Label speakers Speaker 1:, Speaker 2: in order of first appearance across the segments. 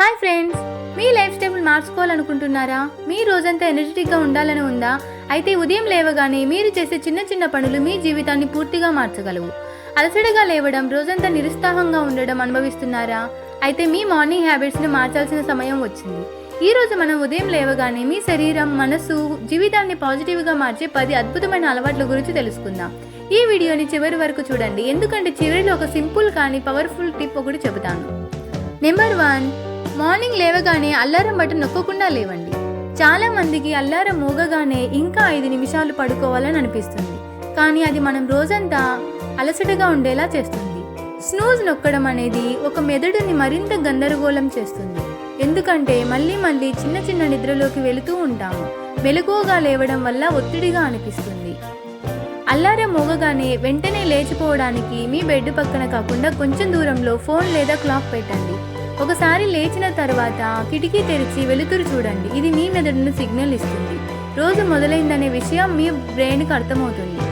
Speaker 1: Hi friends మీ life style మార్చుకోవాలనుకుంటున్నారా? మీ రోజంతా ఎనర్జెటిక్గా ఉండాలని ఉందా? అయితే ఉదయం లేవగానే మీరు చేసే చిన్న చిన్న పనులు మీ జీవితాన్ని పూర్తిగా మార్చగలవు. అలసటగా లేవడం రోజంతా నిరుత్సాహంగా ఉండడం అనుభవిస్తున్నారా? అయితే మీ మార్నింగ్ హ్యాబిట్స్ను మార్చాల్సిన సమయం వచ్చింది. ఈ రోజు మనం ఉదయం లేవగానే మీ శరీరం మనసు జీవితాన్ని పాజిటివ్గా మార్చే పది అద్భుతమైన అలవాట్ల గురించి తెలుసుకుందాం. ఈ వీడియోని చివరి వరకు చూడండి. ఎందుకంటే చివరిలో ఒక సింపుల్ కానీ పవర్ఫుల్ టిప్ ఒకటి చెబుతాను. నెంబర్ వన్ మార్నింగ్ లేవగానే అల్లారం బటన్ నొక్కకుండా లేవండి. చాలా మందికి అల్లారం మోగగానే ఇంకా ఐదు నిమిషాలు పడుకోవాలని అనిపిస్తుంది. కానీ అది మనం రోజంతా అలసటగా ఉండేలా చేస్తుంది. స్నూజ్ నొక్కడం అనేది ఒక మెదడుని మరింత గందరగోళం చేస్తుంది. ఎందుకంటే మళ్ళీ మళ్ళీ చిన్న చిన్న నిద్రలోకి వెళుతూ ఉంటాము. మెలకువగా లేవడం వల్ల ఒత్తిడిగా అనిపిస్తుంది. అల్లారం మోగగానే వెంటనే లేచిపోవడానికి మీ బెడ్ పక్కన కాకుండా కొంచెం దూరంలో ఫోన్ లేదా క్లాక్ పెట్టండి. ఒకసారి లేచిన తర్వాత కిటికీ తెరిచి వెలుతురు చూడండి. ఇది మీ మెదడును సిగ్నల్ ఇస్తుంది. రోజు మొదలైందనే విషయం మీ బ్రెయిన్కి అర్థమవుతుంది.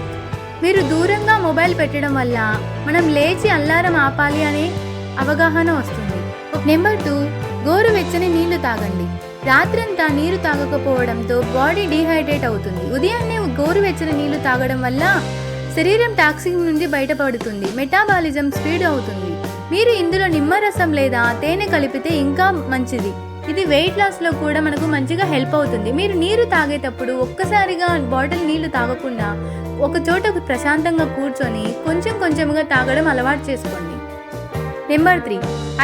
Speaker 1: మీరు దూరంగా మొబైల్ పెట్టడం వల్ల మనం లేచి అల్లారం ఆపాలి అనే అవగాహన వస్తుంది. నెంబర్ టూ గోరువెచ్చని నీళ్ళు తాగండి. రాత్రంతా నీరు తాగకపోవడంతో బాడీ డీహైడ్రేట్ అవుతుంది. ఉదయాన్నే గోరువెచ్చని నీళ్ళు తాగడం వల్ల శరీరం టాక్సిక్ నుండి బయటపడుతుంది. మెటాబాలిజం స్పీడ్ అవుతుంది. మీరు ఇందులో నిమ్మరసం లేదా తేనె కలిపితే ఇంకా మంచిది. ఇది వెయిట్ లాస్లో కూడా మనకు మంచిగా హెల్ప్ అవుతుంది. మీరు నీరు తాగేటప్పుడు ఒక్కసారిగా బాటిల్ నీళ్ళు తాగకుండా ఒక చోట ప్రశాంతంగా కూర్చొని కొంచెం కొంచెంగా తాగడం అలవాటు చేసుకోండి. నెంబర్ త్రీ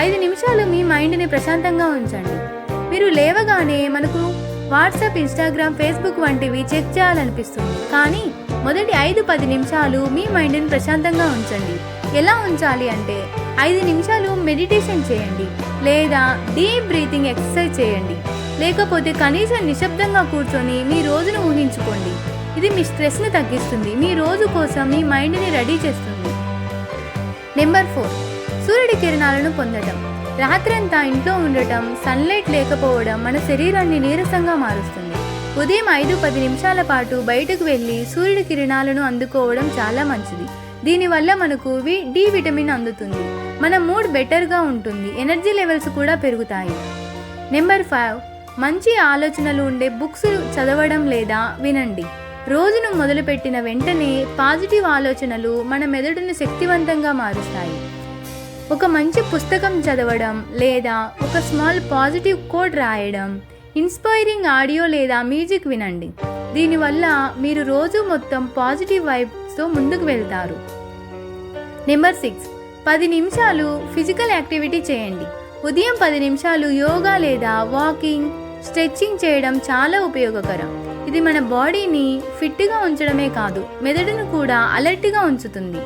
Speaker 1: ఐదు నిమిషాలు మీ మైండ్ని ప్రశాంతంగా ఉంచండి. మీరు లేవగానే మనకు వాట్సాప్ ఇన్స్టాగ్రామ్ ఫేస్బుక్ వంటివి చెక్ చేయాలనిపిస్తుంది. కానీ మొదటి ఐదు పది నిమిషాలు మీ మైండ్ని ప్రశాంతంగా ఉంచండి. ఎలా ఉంచాలి అంటే ఐదు నిమిషాలు మెడిటేషన్ చేయండి లేదా డీప్ బ్రీతింగ్ ఎక్సర్సైజ్ చేయండి. లేకపోతే కనీసం నిశ్శబ్దంగా కూర్చొని మీ రోజును ఊహించుకోండి. ఇది మీ స్ట్రెస్ని తగ్గిస్తుంది. మీ రోజు కోసం మీ మైండ్ని రెడీ చేస్తుంది. నెంబర్ ఫోర్ సూర్యుడి కిరణాలను పొందడం రాత్రంతా ఇంట్లో ఉండటం సన్లైట్ లేకపోవడం మన శరీరాన్ని నీరసంగా మారుస్తుంది. ఉదయం ఐదు పది నిమిషాల పాటు బయటకు వెళ్ళి సూర్యుడి కిరణాలను అందుకోవడం చాలా మంచిది. దీనివల్ల మనకు వి డి విటమిన్ అందుతుంది. మన మూడ్ బెటర్గా ఉంటుంది. ఎనర్జీ లెవెల్స్ కూడా పెరుగుతాయి. నెంబర్ ఫైవ్ మంచి ఆలోచనలు ఉండే బుక్స్ చదవడం లేదా వినండి. రోజును మొదలుపెట్టిన వెంటనే పాజిటివ్ ఆలోచనలు మన మెదడును శక్తివంతంగా మారుస్తాయి. ఒక మంచి పుస్తకం చదవడం లేదా ఒక స్మాల్ పాజిటివ్ కోడ్ రాయడం ఇన్స్పైరింగ్ ఆడియో లేదా మ్యూజిక్ వినండి. దీనివల్ల మీరు రోజు మొత్తం పాజిటివ్ వైబ్ స్టెప్స్తో ముందుకు వెళ్తారు. Number six. పది నిమిషాలు ఫిజికల్ యాక్టివిటీ చేయండి. ఉదయం పది నిమిషాలు యోగా లేదా వాకింగ్ స్ట్రెచ్చింగ్ చేయడం చాలా ఉపయోగకరం. ఇది మన బాడీని ఫిట్గా ఉంచడమే కాదు మెదడును కూడా అలర్ట్గా ఉంచుతుంది.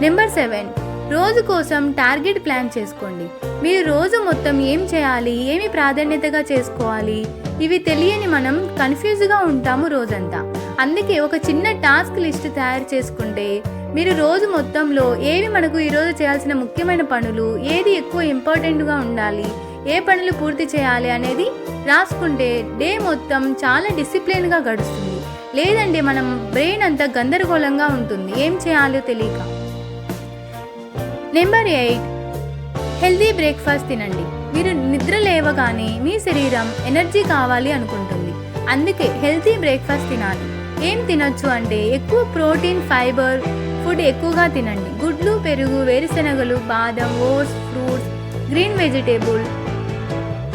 Speaker 1: Number seven. రోజు కోసం టార్గెట్ ప్లాన్ చేసుకోండి. మీరు రోజు మొత్తం ఏం చేయాలి ఏమి ప్రాధాన్యతగా చేసుకోవాలి ఇవి తెలియని మనం కన్ఫ్యూజ్గా ఉంటాము రోజంతా. అందుకే ఒక చిన్న టాస్క్ లిస్ట్ తయారు చేసుకుంటే మీరు రోజు మొత్తంలో ఏవి మనకు ఈరోజు చేయాల్సిన ముఖ్యమైన పనులు ఏది ఎక్కువ ఇంపార్టెంట్గా ఉండాలి ఏ పనులు పూర్తి చేయాలి అనేది రాసుకుంటే డే మొత్తం చాలా డిసిప్లిన్గా గడుస్తుంది. లేదంటే మనం బ్రెయిన్ అంతా గందరగోళంగా ఉంటుంది. ఏం చేయాలో తెలియక. Number eight. హెల్దీ బ్రేక్ఫాస్ట్ తినండి. మీరు నిద్ర లేవగానే మీ శరీరం ఎనర్జీ కావాలి అనుకుంటుంది. అందుకే హెల్తీ బ్రేక్ఫాస్ట్ తినాలి. ఏం తినొచ్చు అంటే ఎక్కువ ప్రోటీన్ ఫైబర్ ఫుడ్ ఎక్కువగా తినండి. గుడ్లు పెరుగు వేరుశెనగలు బాదం ఓట్స్ ఫ్రూట్స్ గ్రీన్ వెజిటేబుల్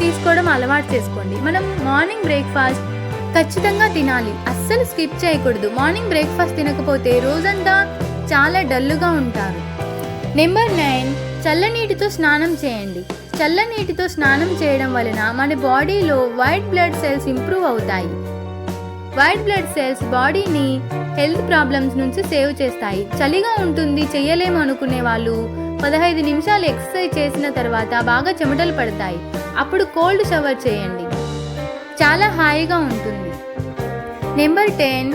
Speaker 1: తీసుకోవడం అలవాటు చేసుకోండి. మనం మార్నింగ్ బ్రేక్ఫాస్ట్ ఖచ్చితంగా తినాలి. అస్సలు స్కిప్ చేయకూడదు. మార్నింగ్ బ్రేక్ఫాస్ట్ తినకపోతే రోజంతా చాలా డల్లుగా ఉంటారు. నెంబర్ నైన్ చల్లనీటితో స్నానం చేయండి. చల్లనీటితో స్నానం చేయడం వలన మన బాడీలో వైట్ బ్లడ్ సెల్స్ ఇంప్రూవ్ అవుతాయి. వైట్ బ్లడ్ సెల్స్ బాడీని హెల్త్ ప్రాబ్లమ్స్ నుంచి సేవ్ చేస్తాయి. చలిగా ఉంటుంది చెయ్యలేము అనుకునే వాళ్ళు పదహైదు నిమిషాలు ఎక్సర్సైజ్ చేసిన తర్వాత బాగా చెమటలు పడతాయి. అప్పుడు కోల్డ్ షవర్ చేయండి. చాలా హాయిగా ఉంటుంది. నెంబర్ టెన్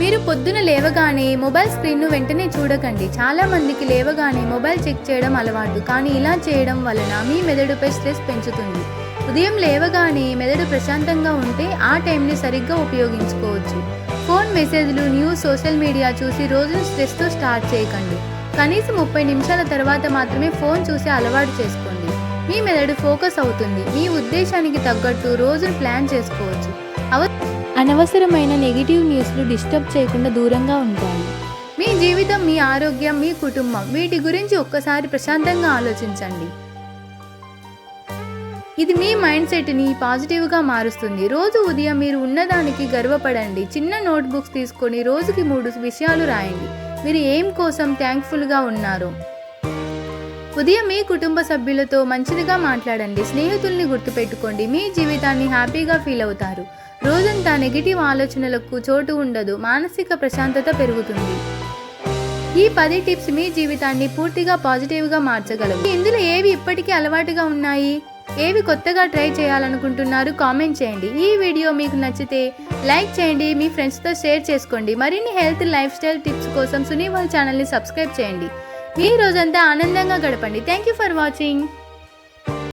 Speaker 1: మీరు పొద్దున లేవగానే మొబైల్ స్క్రీన్ను వెంటనే చూడకండి. చాలా మందికి లేవగానే మొబైల్ చెక్ చేయడం అలవాటు కానీ ఇలా చేయడం వలన మీ మెదడుపై స్ట్రెస్ పెంచుతుంది. ఉదయం లేవగానే మెదడు ప్రశాంతంగా ఉంటే ఆ టైంని సరిగ్గా ఉపయోగించుకోవచ్చు. ఫోన్ మెసేజ్లు న్యూస్ సోషల్ మీడియా చూసి రోజును స్ట్రెస్తో స్టార్ట్ చేయకండి. కనీసం ముప్పై నిమిషాల తర్వాత మాత్రమే ఫోన్ చూసి అలవాటు చేసుకోండి. మీ మెదడు ఫోకస్ అవుతుంది. మీ ఉద్దేశానికి తగ్గట్టు రోజును ప్లాన్ చేసుకోవచ్చు. అవ అనవసరమైన నెగిటివ్ న్యూస్లు డిస్టర్బ్ చేయకుండా దూరంగా ఉంటాయి మీ జీవితం మీ ఆరోగ్యం మీ కుటుంబం వీటి గురించి ఒక్కసారి ప్రశాంతంగా ఆలోచించండి. ఇది మీ మైండ్ సెట్ని పాజిటివ్గా మారుస్తుంది. రోజు ఉదయం మీరు ఉన్నదానికి గర్వపడండి. చిన్న నోట్బుక్స్ తీసుకొని రోజుకి మూడు విషయాలు రాయండి. మీరు ఏం కోసం థ్యాంక్ఫుల్గా ఉన్నారు. ఉదయం మీ కుటుంబ సభ్యులతో మంచిదిగా మాట్లాడండి. స్నేహితుల్ని గుర్తుపెట్టుకోండి. మీ జీవితాన్ని హ్యాపీగా ఫీల్ అవుతారు. రోజంతా నెగిటివ్ ఆలోచనలకు చోటు ఉండదు. మానసిక ప్రశాంతత పెరుగుతుంది. ఈ పది టిప్స్ మీ జీవితాన్ని పూర్తిగా పాజిటివ్గా మార్చగలవు. ఇందులో ఏవి ఇప్పటికీ అలవాటుగా ఉన్నాయి? ఏవి కొత్తగా ట్రై చేయాలనుకుంటున్నారు కామెంట్ చేయండి. ఈ వీడియో మీకు నచ్చితే లైక్ చేయండి మీ ఫ్రెండ్స్తో షేర్ చేసుకోండి. మరిన్ని హెల్త్ లైఫ్ స్టైల్ టిప్స్ కోసం సునీవాల్ ఛానల్ని సబ్స్క్రైబ్ చేయండి. మీ రోజంతా ఆనందంగా గడపండి. Thank you for watching.